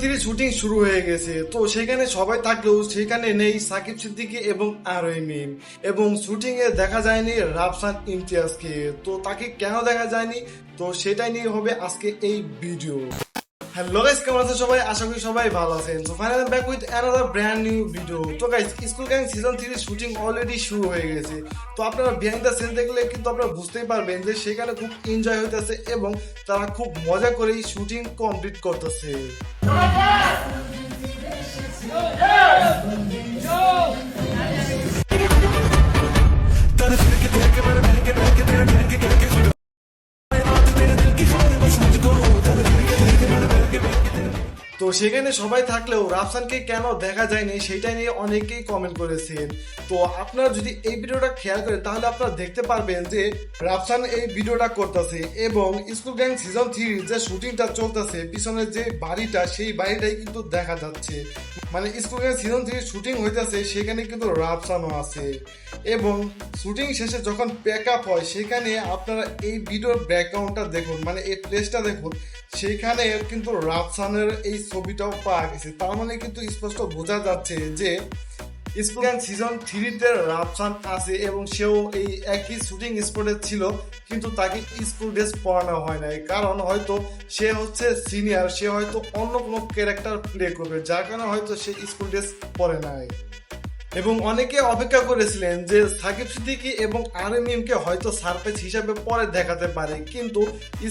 Three shooting শুরু হয়ে গেছে। তো সেখানে সবাই থাকলেও সেখানে নেই সাকিব সিদ্দিকি এবং আর এবং শুটিং এ দেখা যায়নি রাফসান ইমতিয়াজকে। তো তাকে কেন দেখা যায়নি? তো সেটাই নিয়ে হবে আজকে এই ভিডিও হ্যালো গাইস কেমন আছেন সবাই আশা করি সবাই ভালো আছেন তো final back with another brand new video তো guys school gang season three shooting already শুরু হয়ে গেছে তো আপনারা বিহাইন্ড দ্য সিন দেখলে কিন্তু আপনারা বুঝতেই পারবেন যে সেখানে খুব এনজয় হইতেছে এবং তারা খুব মজা করেই শুটিং কমপ্লিট করতেছে তো সেখানে সবাই থাকলেও রাফসানকে কেন দেখা যায়নি সেটা নিয়ে অনেকেই কমেন্ট করেছেন। তো আপনারা যদি এই ভিডিওটা খেয়াল করেন, তাহলে আপনারা দেখতে পারবেন যে রাফসান এই ভিডিওটা করতেছে এবং স্কুল গ্যাং সিজন থ্রি যে শুটিংটা চলতেছে পিছনে যে বাড়িটা, সেই বাড়িটাই কিন্তু দেখা যাচ্ছে। মানে school gang season three shooting হইতেছে, সেখানে কিন্তু রাফসানও আছে। এবং শুটিং শেষে যখন প্যাক আপ হয়, সেখানে আপনারা এই ভিডিওর ব্যাকগ্রাউন্ডটা দেখুন মানে এই প্লেসটা দেখুন, সেখানে কিন্তু রাফসানের এই ছবিটাও পাওয়া গেছে, তার মানে কিন্তু স্পষ্ট বোঝা যাচ্ছে যে স্পোকেন সিজন থ্রিতে রাফসান আছে এবং সেও এই একই শুটিং স্পটে ছিল, কিন্তু তাকে স্কুল ড্রেস পড়ানো হয় নাই। কারণ হয়তো সে হচ্ছে সিনিয়র, সে হয়তো অন্য কোনো ক্যারেক্টার প্লে করবে, যার কারণে হয়তো সে স্কুল ড্রেস পরে নাই। এবং অনেকে অপেক্ষা করেছিলেন যে সাকিব সিদ্দিকী এবং আরএমএমকে হয়তো সারপ্রাইজ হিসাবে পরে দেখাতে পারে। কিন্তু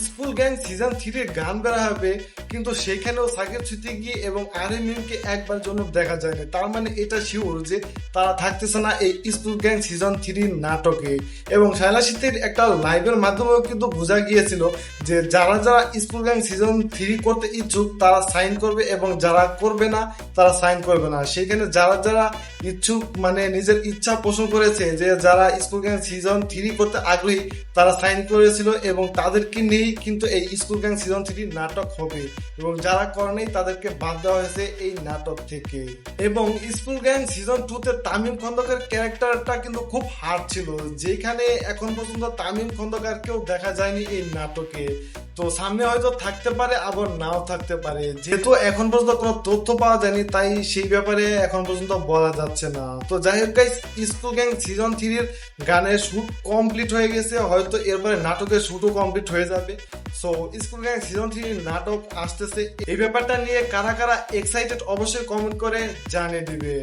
স্কুল গ্যাং সিজন থ্রির গান বেরা হবে, কিন্তু সেখানেও সাকিব সিদ্দিকী এবং আরএমএমকে একবার জন্য দেখা যায়নি। তার মানে এটা শিওর যে তারা থাকতেছে না এই স্কুল গ্যাং সিজন থ্রির নাটকে। এবং শায়লা সিদ্দির একটা লাইভের মাধ্যমেও কিন্তু বোঝা গিয়েছিল যে যারা যারা স্কুল গ্যাং সিজন থ্রি করতে ইচ্ছুক, তারা সাইন করবে এবং যারা করবে না, তারা সাইন করবে না। সেখানে যারা যারা ইচ্ছুক মানে নিজের ইচ্ছা পোষণ করেছে যে যারা স্কুল গ্যাং সিজন থ্রি করতে আগ্রহী, তারা সাইন করেছিল এবং তাদেরকে নিয়েই কিন্তু এই স্কুল গ্যাং সিজন থ্রি নাটক হবে। এবং যারা করেনি তাদেরকে বাদ দেওয়া হয়েছে এই নাটক থেকে। এবং স্কুল গ্যাং সিজন টু তে তামিম খন্দকার ক্যারেক্টারটা কিন্তু খুব হার্ড ছিল। যেখানে এখন পর্যন্ত তামিম খন্দকারকেও দেখা যায়নি এই নাটকে। তো সামনে হয়তো থাকতে পারে, আবার নাও থাকতে পারে। যেহেতু এখন পর্যন্ত কোনো তথ্য পাওয়া যায়নি, তাই সেই ব্যাপারে এখন পর্যন্ত বলা যাচ্ছে না। তো যাই হোক স্কুল গ্যাং সিজন থ্রির গানের শ্যুট কমপ্লিট হয়ে গেছে। হয়তো এরপরে নাটকের শুটও কমপ্লিট হয়ে যাবে। So school gang season three নাটক আসতেছে। এই ব্যাপারটা নিয়ে কারা কারা এক্সাইটেড অবশ্যই কমেন্ট করে জানিয়ে দিবে।